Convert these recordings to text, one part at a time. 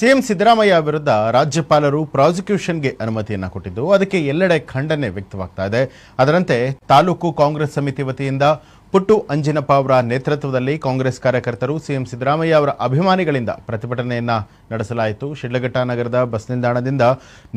CM Siddaramaiah ವಿರುದ್ಧ ರಾಜ್ಯಪಾಲರು ಪ್ರಾಸಿಕ್ಯೂಷನ್ಗೆ ಅನುಮತಿಯನ್ನು ಕೊಟ್ಟಿದ್ದು, ಅದಕ್ಕೆ ಎಲ್ಲೆಡೆ ಖಂಡನೆ ವ್ಯಕ್ತವಾಗ್ತಾ ಇದೆ. ಅದರಂತೆ ತಾಲೂಕು ಕಾಂಗ್ರೆಸ್ ಸಮಿತಿ ವತಿಯಿಂದ ಪುಟ್ಟು ಅಂಜಿನಪ್ಪ ಅವರ ನೇತೃತ್ವದಲ್ಲಿ ಕಾಂಗ್ರೆಸ್ ಕಾರ್ಯಕರ್ತರು ಸಿಎಂ ಸಿದ್ದರಾಮಯ್ಯ ಅವರ ಅಭಿಮಾನಿಗಳಿಂದ ಪ್ರತಿಭಟನೆಯನ್ನ ನಡೆಸಲಾಯಿತು. ಶಿಡ್ಲಘಟ್ಟ ನಗರದ ಬಸ್ ನಿಲ್ದಾಣದಿಂದ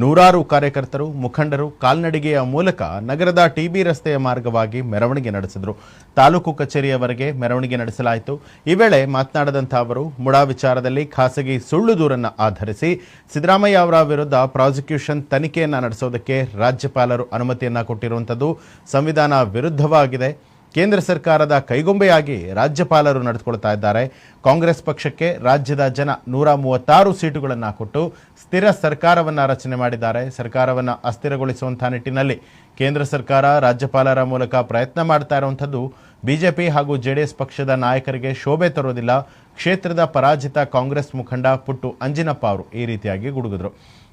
ನೂರಾರು ಕಾರ್ಯಕರ್ತರು, ಮುಖಂಡರು ಕಾಲ್ನಡಿಗೆಯ ಮೂಲಕ ನಗರದ ಟಿಬಿ ರಸ್ತೆಯ ಮಾರ್ಗವಾಗಿ ಮೆರವಣಿಗೆ ನಡೆಸಿದರು. ತಾಲೂಕು ಕಚೇರಿಯವರೆಗೆ ಮೆರವಣಿಗೆ ನಡೆಸಲಾಯಿತು. ಈ ವೇಳೆ ಮಾತನಾಡದಂಥ ಅವರು, ಮುಡಾ ವಿಚಾರದಲ್ಲಿ ಖಾಸಗಿ ಸುಳ್ಳು ದೂರನ್ನು ಆಧರಿಸಿ ಸಿದ್ದರಾಮಯ್ಯ ಅವರ ವಿರುದ್ಧ ಪ್ರಾಸಿಕ್ಯೂಷನ್ ತನಿಖೆಯನ್ನು ನಡೆಸೋದಕ್ಕೆ ರಾಜ್ಯಪಾಲರು ಅನುಮತಿಯನ್ನ ಕೊಟ್ಟಿರುವಂಥದ್ದು ಸಂವಿಧಾನ ವಿರುದ್ಧವಾಗಿದೆ. ಕೇಂದ್ರ ಸರ್ಕಾರದ ಕೈಗೊಂಬೆಯಾಗಿ ರಾಜ್ಯಪಾಲರು ನಡೆದುಕೊಳ್ತಾ ಇದ್ದಾರೆ. ಕಾಂಗ್ರೆಸ್ ಪಕ್ಷಕ್ಕೆ ರಾಜ್ಯದ ಜನ ನೂರ ಮೂವತ್ತಾರು ಸೀಟುಗಳನ್ನು ಕೊಟ್ಟು ಸ್ಥಿರ ಸರ್ಕಾರವನ್ನು ರಚನೆ ಮಾಡಿದ್ದಾರೆ. ಸರ್ಕಾರವನ್ನು ಅಸ್ಥಿರಗೊಳಿಸುವಂತಹ ನಿಟ್ಟಿನಲ್ಲಿ ಕೇಂದ್ರ ಸರ್ಕಾರ ರಾಜ್ಯಪಾಲರ ಮೂಲಕ ಪ್ರಯತ್ನ ಮಾಡ್ತಾ ಇರುವಂಥದ್ದು ಬಿಜೆಪಿ ಹಾಗೂ ಜೆಡಿಎಸ್ ಪಕ್ಷದ ನಾಯಕರಿಗೆ ಶೋಭೆ ತರೋದಿಲ್ಲ ಕ್ಷೇತ್ರದ ಪರಾಜಿತ ಕಾಂಗ್ರೆಸ್ ಮುಖಂಡ ಪುಟ್ಟು ಅಂಜಿನಪ್ಪ ಅವರು ಈ ರೀತಿಯಾಗಿ ಗುಡುಗಿದ್ರು.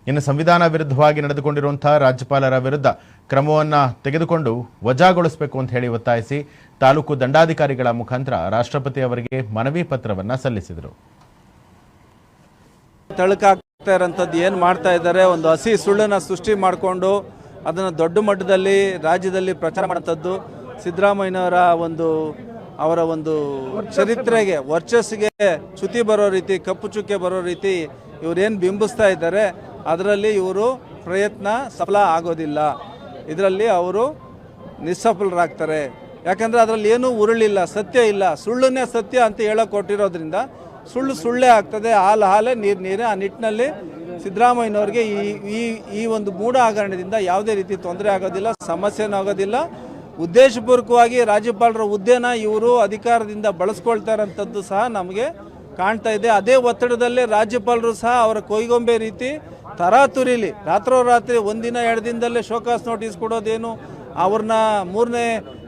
ಇನ್ನು ಸಂವಿಧಾನ ವಿರುದ್ಧವಾಗಿ ನಡೆದುಕೊಂಡಿರುವಂತಹ ರಾಜ್ಯಪಾಲರ ವಿರುದ್ಧ ಕ್ರಮವನ್ನು ತೆಗೆದುಕೊಂಡು ವಜಾಗೊಳಿಸಬೇಕು ಅಂತ ಹೇಳಿ ಒತ್ತಾಯಿಸಿ ತಾಲೂಕು ದಂಡಾಧಿಕಾರಿಗಳ ಮುಖಾಂತರ ರಾಷ್ಟ್ರಪತಿ ಅವರಿಗೆ ಮನವಿ ಪತ್ರವನ್ನ ಸಲ್ಲಿಸಿದರು. ತಳಕಾಗ್ತಾ ಇರೋಂಥದ್ದು ಏನು ಮಾಡ್ತಾ ಇದ್ದಾರೆ? ಒಂದು ಹಸಿ ಸುಳ್ಳನ್ನು ಸೃಷ್ಟಿ ಮಾಡಿಕೊಂಡು ಅದನ್ನು ದೊಡ್ಡ ಮಟ್ಟದಲ್ಲಿ, ರಾಜ್ಯದಲ್ಲಿ ಪ್ರಚಾರ ಮಾಡೋಂಥದ್ದು ಸಿದ್ದರಾಮಯ್ಯನವರ ಒಂದು, ಅವರ ಒಂದು ಚರಿತ್ರೆಗೆ, ವರ್ಚಸ್ಸಿಗೆ ಚ್ಯುತಿ ಬರೋ ರೀತಿ, ಕಪ್ಪು ಚುಕ್ಕೆ ಬರೋ ರೀತಿ ಇವರೇನು ಬಿಂಬಿಸ್ತಾ ಇದ್ದಾರೆ? ಅದರಲ್ಲಿ ಇವರು ಪ್ರಯತ್ನ ಸಫಲ ಆಗೋದಿಲ್ಲ. ಇದರಲ್ಲಿ ಅವರು ನಿಸ್ಸಫಲರಾಗ್ತಾರೆ. ಯಾಕಂದರೆ ಅದರಲ್ಲಿ ಏನೂ ಉರುಳಿಲ್ಲ, ಸತ್ಯ ಇಲ್ಲ. ಸುಳ್ಳನ್ನೇ ಸತ್ಯ ಅಂತ ಹೇಳಕ್ ಕೊಟ್ಟಿರೋದ್ರಿಂದ ಸುಳ್ಳು ಸುಳ್ಳೇ ಆಗ್ತದೆ. ಹಾಲು ಹಾಲೇ ನೀರು ನೀರೇ. ಆ ನಿಟ್ಟಿನಲ್ಲಿ ಸಿದ್ದರಾಮಯ್ಯನವ್ರಿಗೆ ಈ ಈ ಈ ಒಂದು ಮೂಢ ಹಗರಣದಿಂದ ಯಾವುದೇ ರೀತಿ ತೊಂದರೆ ಆಗೋದಿಲ್ಲ, ಸಮಸ್ಯೆನೂ ಆಗೋದಿಲ್ಲ. ಉದ್ದೇಶಪೂರ್ವಕವಾಗಿ ರಾಜ್ಯಪಾಲರ ಹುದ್ದೆನ ಇವರು ಅಧಿಕಾರದಿಂದ ಬಳಸ್ಕೊಳ್ತಾರಂಥದ್ದು ಸಹ ನಮಗೆ ಕಾಣ್ತಾ ಇದೆ. ಅದೇ ಒತ್ತಡದಲ್ಲೇ ರಾಜ್ಯಪಾಲರು ಸಹ ಅವರ ಕೊಯ್ಗೊಂಬೆ ರೀತಿ ತರಾತುರಿಲಿ, ರಾತ್ರೋರಾತ್ರಿ ಒಂದಿನ ಎರಡು ದಿನದಲ್ಲೇ ಶೋಕಾಸ್ ನೋಟಿಸ್ ಕೊಡೋದೇನು? ಅವ್ರನ್ನ ಮೂರನೇ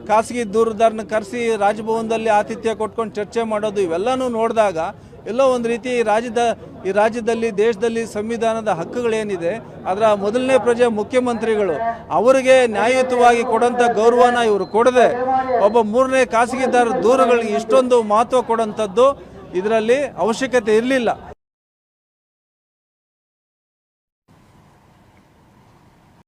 ಖಾಸಗಿ ದೂರದಾರನ ಕರೆಸಿ ರಾಜಭವನದಲ್ಲಿ ಆತಿಥ್ಯ ಕೊಟ್ಕೊಂಡು ಚರ್ಚೆ ಮಾಡೋದು, ಇವೆಲ್ಲನೂ ನೋಡಿದಾಗ ಎಲ್ಲೋ ಒಂದು ರೀತಿ ರಾಜ್ಯದ, ಈ ರಾಜ್ಯದಲ್ಲಿ, ದೇಶದಲ್ಲಿ ಸಂವಿಧಾನದ ಹಕ್ಕುಗಳೇನಿದೆ, ಅದರ ಮೊದಲನೇ ಪ್ರಜೆ ಮುಖ್ಯಮಂತ್ರಿಗಳು, ಅವರಿಗೆ ನ್ಯಾಯಯುತವಾಗಿ ಕೊಡೋಂಥ ಗೌರವನ ಇವರು ಕೊಡದೆ, ಒಬ್ಬ ಮೂರನೇ ಖಾಸಗಿದಾರ ದೂರುಗಳಿಗೆ ಇಷ್ಟೊಂದು ಮಹತ್ವ ಕೊಡೋಂಥದ್ದು ಇದರಲ್ಲಿ ಅವಶ್ಯಕತೆ ಇರಲಿಲ್ಲ.